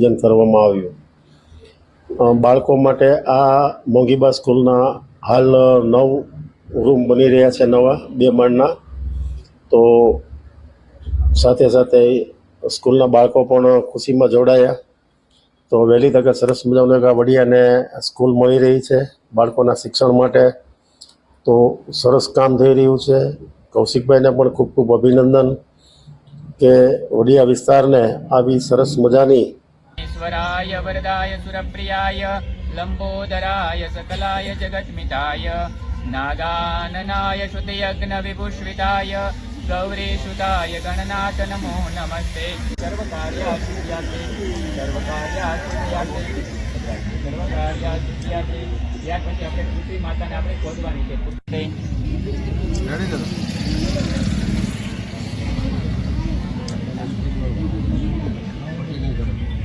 આયોજન કરવામાં આવ્યું. બાળકો માટે આ મોંઘીબા સ્કૂલના હાલ નવ રૂમ બની રહ્યા છે નવા, બે માળના. તો સાથે સાથે સ્કૂલના બાળકો પણ ખુશીમાં જોડાયા. તો વહેલી તકે સરસ મજાનું એક વડિયાને સ્કૂલ મળી રહી છે બાળકોના શિક્ષણ માટે. તો સરસ કામ થઈ રહ્યું છે. કૌશિકભાઈને પણ ખૂબ ખૂબ અભિનંદન કે વડિયા વિસ્તારને આવી સરસ મજાની ईश्वराय वरदाय सुरप्रियाय लम्बोदराय सकलाय जगत्मिताय नागाननाय श्रुतयज्ञविभूषिताय गौरीसुताय गणनाथ नमो नमस्ते सर्वकार्यासिद्ध्याते સર્વકાર્યાસિદ્ધ્યાતે સર્વકાર્યાસિદ્ધ્યાતે ત્યાર પછી આપણે કૃષિ માતાને આપણે ખોદવાની છે રેડી ચલો